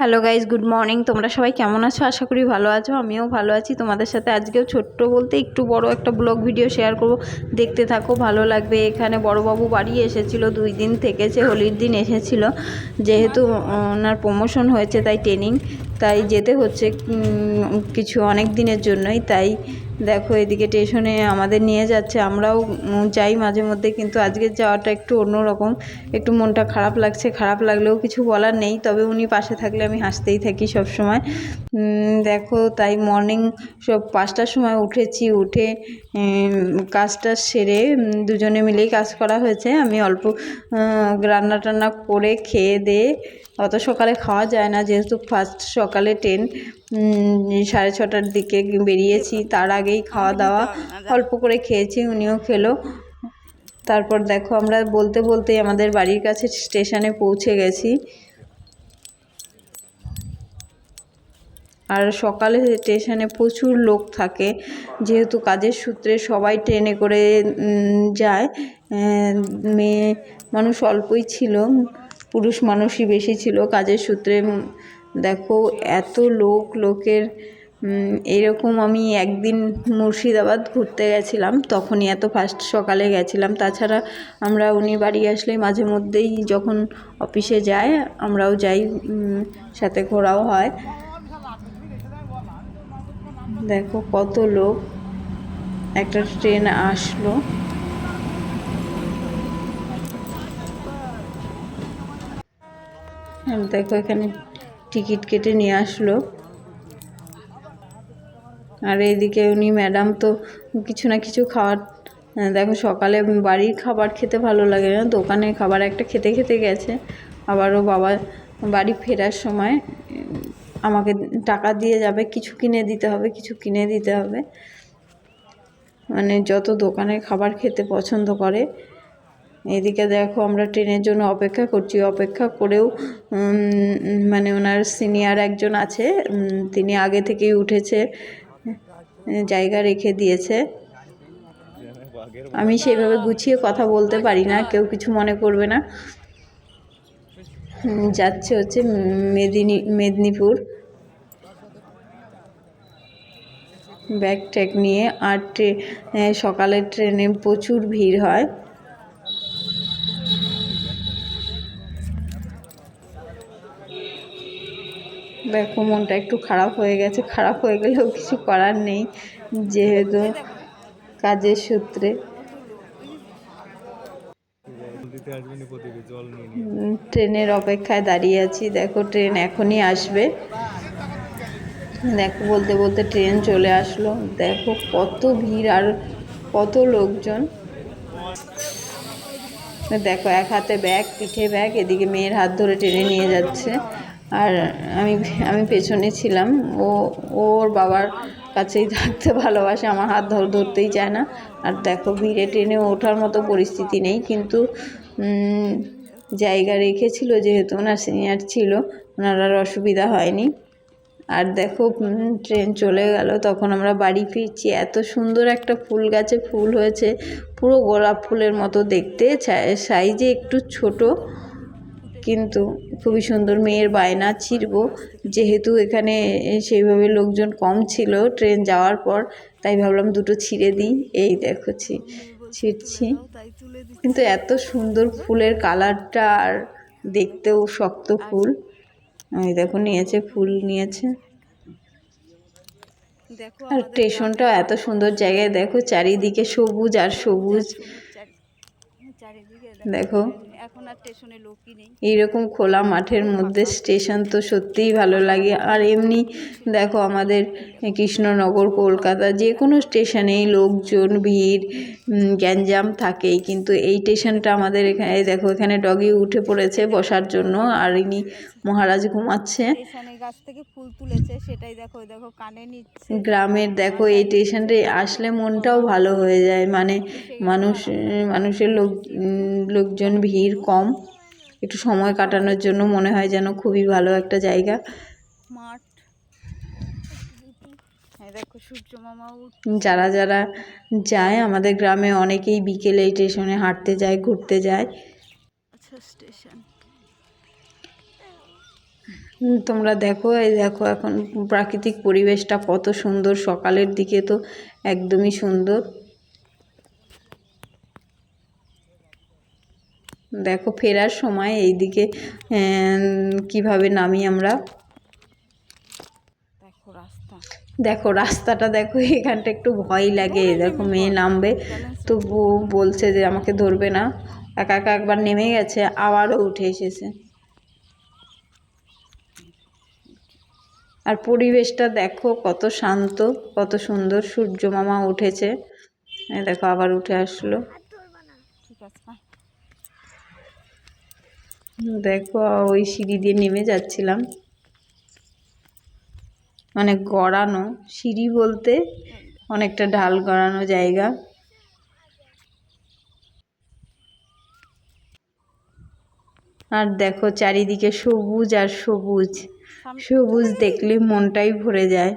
Hello guys good morning তোমরা সবাই কেমন আছো? আশা করি ভালো আছো, আমিও ভালো আছি। তোমাদের সাথে আজকেও ছোট্ট বলতে একটু বড় একটা ব্লগ ভিডিও শেয়ার করব। দেখতে থাকো, ভালো লাগবে। এখানে বড়বাবু বাড়ি এসেছিল, দুই দিন থেকেছে, হোলির দিন এসেছিল। যেহেতু ওনার প্রমোশন হয়েছে, তাই ট্রেনিং তাই যেতে হচ্ছে কিছু অনেক দিনের জন্যই, তাই দেখো, এদিকে স্টেশনে আমাদের নিয়ে যাচ্ছে, আমরাও যাই মাঝে মধ্যে, কিন্তু আজকে যাওয়াটা একটু অন্যরকম। একটু মনটা খারাপ লাগছে, খারাপ লাগলেও কিছু বলার নেই, তবে উনি পাশে থাকলে আমি হাসতেই থাকি সব সময় দেখো, তাই মর্নিং সব পাঁচটার সময় উঠেছি, উঠে কাজটা সেরে দুজনে মিলেই কাজ করা হয়েছে। আমি অল্প রান্না টান্না করে খেয়ে দিয়ে অত সকালে খাওয়া যায় না, যেহেতু ফার্স্ট সকালে ট্রেন সাড়ে ছটার দিকে বেরিয়েছি। তার আগেই খাওয়া দাওয়া অল্প করে খেয়েছি, উনিও খেলো। তারপর দেখো আমরা বলতে বলতেই আমাদের বাড়ির কাছে স্টেশনে পৌঁছে গেছি। আর সকালে স্টেশনে প্রচুর লোক থাকে, যেহেতু কাজের সূত্রে সবাই ট্রেনে করে যায়। মেয়ে মানুষ অল্পই ছিল, পুরুষ মানুষই বেশি ছিল কাজের সূত্রে। দেখো, এত লোক, লোকের এরকম আমি একদিন মুর্শিদাবাদ ঘুরতে গেছিলাম, তখনই এত ফার্স্ট সকালে গেছিলাম। তাছাড়া আমরা উনি বাড়ি আসলে মাঝে মধ্যেই যখন অফিসে যায়, আমরাও যাই সাথে ঘোরাও হয়। দেখো কত লোক, একটা ট্রেন আসলো। দেখো এখানে টিকিট কেটে নিয়ে আসলো। আর এইদিকে উনি ম্যাডাম তো কিছু না কিছু খাওয়ার দেখো সকালে বাড়ির খাবার খেতে ভালো লাগে না দোকানে খাবার একটা খেতে খেতে গেছে। আবারও বাবা বাড়ি ফেরার সময় আমাকে টাকা দিয়ে যাবে, কিছু কিনে দিতে হবে, কিছু কিনে দিতে হবে। মানে যত দোকানের খাবার খেতে পছন্দ করে এদিকে দেখো আমরা ট্রেনের জন্য অপেক্ষা করছি। অপেক্ষা করেও মানে ওনার সিনিয়র একজন আছে তিনি আগে থেকেই উঠেছে, জায়গা রেখে দিয়েছে। আমি সেইভাবে গুছিয়ে কথা বলতে পারি না, কেউ কিছু মনে করবে না। যাচ্ছে হচ্ছে মেদিনী, মেদিনীপুর। ব্যাগ ট্যাগ নিয়ে, আর সকালের ট্রেনে প্রচুর ভিড় হয়। দেখো মনটা একটু খারাপ হয়ে গেছে। খারাপ হয়ে গেলেও কিছু করার নেই, যেহেতু কাজের সূত্রে। ট্রেনের অপেক্ষায় দাঁড়িয়ে আছি। দেখো, ট্রেন এখনই আসবে। দেখো, বলতে বলতে ট্রেন চলে আসলো। দেখো, কত ভিড় আর কত লোকজন। দেখো, এক হাতে ব্যাগ, পিঠে ব্যাগ, এদিকে মেয়ের হাত ধরে টেনে নিয়ে যাচ্ছে। আর আমি আমি পেছনে ছিলাম। ও, ওর বাবার কাছেই থাকতে ভালোবাসে, আমার হাত ধর, ধরতেই চায় না। আর দেখো, ভিড়ে ট্রেনে ওঠার মতো পরিস্থিতি নেই, কিন্তু জায়গা রেখেছিল যেহেতু ওনার সিনিয়র ছিল, ওনার আর অসুবিধা হয়নি। আর দেখো ট্রেন চলে গেল, তখন আমরা বাড়ি ফিরছি। এত সুন্দর একটা ফুল গাছে ফুল হয়েছে, পুরো গোলাপ ফুলের মতো দেখতে সাইজে একটু ছোট। কিন্তু খুবই সুন্দর মেয়ের বায়না ছিঁড়বো। যেহেতু এখানে সেইভাবে লোকজন কম ছিল ট্রেন যাওয়ার পর তাই ভাবলাম দুটো ছিঁড়ে দিই। এই দেখো ছি- ছিঁড়ছি। কিন্তু এত সুন্দর ফুলের কালারটা আর দেখতেও শক্ত ফুল। এই দেখো নিয়েছে ফুল নিয়েছে। আর স্টেশনটাও এত সুন্দর জায়গায় দেখো চারিদিকে সবুজ আর সবুজ। চারিদিকে দেখো। এখন আর স্টেশনে লোকই নেই। এইরকম খোলা মাঠের মধ্যে স্টেশন তো সত্যিই ভালো লাগে। আর এমনি দেখো আমাদের কৃষ্ণনগর কলকাতা যে কোনো স্টেশনেই লোকজন ভিড় গ্যাঞ্জাম থাকেই। কিন্তু এই স্টেশনটা আমাদের এখানে দেখো এখানে ডগি উঠে পড়েছে বসার জন্য আর ইনি মহারাজ ঘুমাচ্ছে। গাছ থেকে ফুল তুলেছে সেটাই দেখো দেখো কানে নিচ্ছে। গ্রামের দেখো এই স্টেশনটা আসলে মনটাও ভালো হয়ে যায় মানে মানুষ মানুষের লোক লোকজন ভিড় কম। একটু সময় কাটানোর জন্য মনে হয় যেন খুবই ভালো একটা জায়গা। মাঠ। যারা যারা যায় আমাদের গ্রামে অনেকেই বিকেলে এই স্টেশনে হাঁটতে যায় ঘুরতে যায়। আচ্ছা স্টেশন। তোমরা দেখো এই দেখো এখন প্রাকৃতিক পরিবেশটা কত সুন্দর সকালের দিকে তো একদমই সুন্দর। দেখো ফেরার সময় এইদিকে আহ, কীভাবে নামি আমরা। দেখো রাস্তা। দেখো রাস্তাটা দেখো এখানটা একটু ভয় লাগে দেখো মেয়ে নামবে। তো বলছে যে আমাকে ধরবে না। একা একা একবার নেমে গেছে আবারও উঠে এসেছে। আর পরিবেশটা দেখো কত শান্ত কত সুন্দর সূর্য মামা উঠেছে। দেখো আবার উঠে আসলো। দেখো ওই সিঁড়ি দিয়ে নেমে যাচ্ছিলাম। অনেক গড়ানো সিঁড়ি বলতে অনেকটা ঢাল গড়ানো জায়গা। আর দেখো চারিদিকে সবুজ আর সবুজ। সবুজ দেখলে মনটাই ভরে যায়।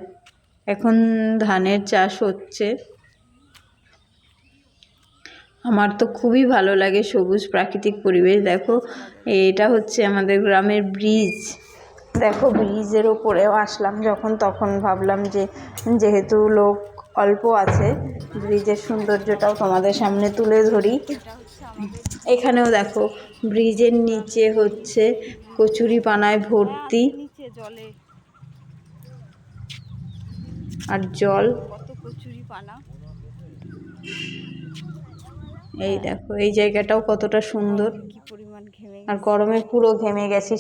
এখন ধানের চাষ হচ্ছে। আমার তো খুবই ভালো লাগে সবুজ প্রাকৃতিক পরিবেশ। দেখো এটা হচ্ছে আমাদের গ্রামের ব্রিজ। দেখো ব্রিজের ওপরেও আসলাম যখন তখন ভাবলাম যে যেহেতু লোক অল্প আছে ব্রিজের সৌন্দর্যটাও তোমাদের সামনে তুলে ধরি। এখানেও দেখো ব্রিজের নিচে হচ্ছে কচুরি পানায় ভর্তি। জলে। আর জল? কত কচুরি পানা এই দেখো এই জায়গাটাও কতটা সুন্দর। আর গরমে পুরো ঘেমে গেছি